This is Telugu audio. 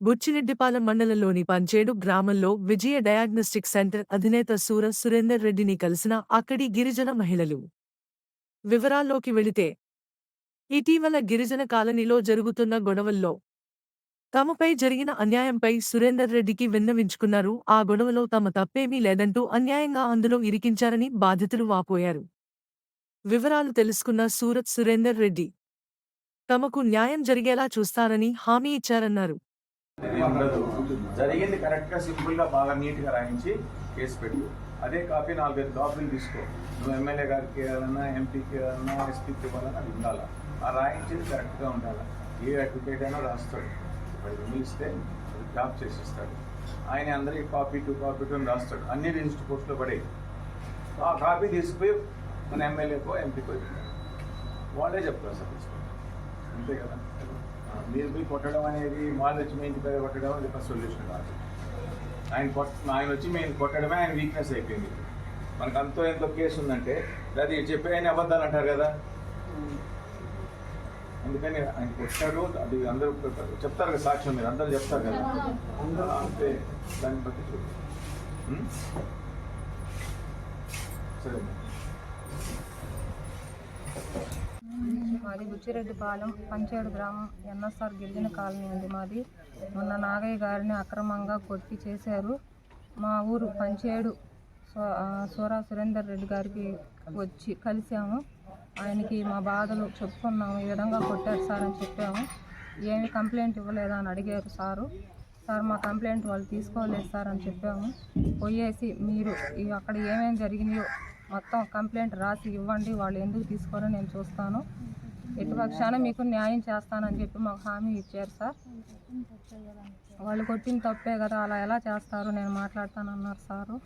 బుచ్చిరెడ్డిపాలెం మండలంలోని పంచేడు గ్రామంలో విజయ డయాగ్నోస్టిక్ సెంటర్ అధినేత సూర సురేందర్ రెడ్డిని కలిసిన అక్కడి గిరిజన మహిళలు. వివరాల్లోకి వెళితే ఇటీవల గిరిజన కాలనీలో జరుగుతున్న గొడవల్లో తమపై జరిగిన అన్యాయంపై సురేందర్ రెడ్డికి విన్నవించుకున్నారు. ఆ గొడవలో తమ తప్పేమీ లేదంటూ అన్యాయంగా అందులో ఇరికించారని బాధితులు వాపోయారు. వివరాలు తెలుసుకున్న సూరత్ సురేందర్ రెడ్డి తమకు న్యాయం జరిగేలా చూస్తారని హామీ ఇచ్చారన్నారు. ఉండదు. జరిగింది కరెక్ట్గా సింపుల్గా బాగా నీట్గా రాయించి కేసు పెట్టు. అదే కాపీ నాలుగైదు కాపీలు తీసుకో. నువ్వు ఎమ్మెల్యే గారికి ఏదన్నా ఎంపీకి ఏదన్నా ఎస్పీకి ఇవ్వాలన్నా అది ఉండాలి? ఆ రాయించేది కరెక్ట్గా ఉండాలి? ఏ అడ్వకేట్ అయినా రాస్తాడు. వాడు పిలిస్తే జాబ్ చేసిస్తాడు. ఆయన అందరికీ కాపీ టూ కాపీ టూ అని రాస్తాడు. అన్ని రిజిస్టర్ పోస్టులో పడే ఆ కాపీ తీసుకుపోయి మన ఎమ్మెల్యేకో ఎంపీకో వాళ్ళే చెప్తారు సార్ అంతే కదా? మీరు పోయి కొట్టడం అనేది వాళ్ళు వచ్చి మీ ఇంటి పేరు కొట్టడం అది ఒక సొల్యూషన్ కాదు. ఆయన కొట్ ఆయన వచ్చి మేము కొట్టడమే ఆయన వీక్నెస్ అయిపోయింది. మనకు అంతో ఎంతో కేసు ఉందంటే అది చెప్పే ఆయన అబద్ధాలు అంటారు కదా. అందుకని ఆయన కొట్టాడు అది అందరూ చెప్తారు కదా. సాక్ష్యం మీరు అందరూ చెప్తారు కదా. అంతే దాన్ని బట్టి చూడండి సరే మాది బుచ్చిరెడ్డిపాలెం పంచేడు గ్రామం. ఎన్ఎస్ఆర్ గిరిజన కాలనీ ఉంది మాది. మొన్న నాగయ్య గారిని అక్రమంగా కొట్టి చేశారు. మా ఊరు పంచేడు సూరా సురేందర్ రెడ్డి గారికి వచ్చి కలిసాము ఆయనకి మా బాధలు చెప్పుకున్నాము. ఈ విధంగా కొట్టారు సార్ అని చెప్పాము. ఏమి కంప్లైంట్ ఇవ్వలేదా అని అడిగారు సారు. సార్ మా కంప్లైంట్ వాళ్ళు తీసుకోలేదు సార్ అని చెప్పాము. పోయేసి మీరు అక్కడ ఏమేమి జరిగినాయో మొత్తం కంప్లైంట్ రాసి ఇవ్వండి. వాళ్ళు ఎందుకు తీసుకోరో నేను చూస్తాను. ఎటుపక్షాన మీకు న్యాయం చేస్తానని చెప్పి మాకు హామీ ఇచ్చారు సార్. వాళ్ళు కొట్టిన తప్పే కదా అలా ఎలా చేస్తారు? నేను మాట్లాడతానన్నారు సారు.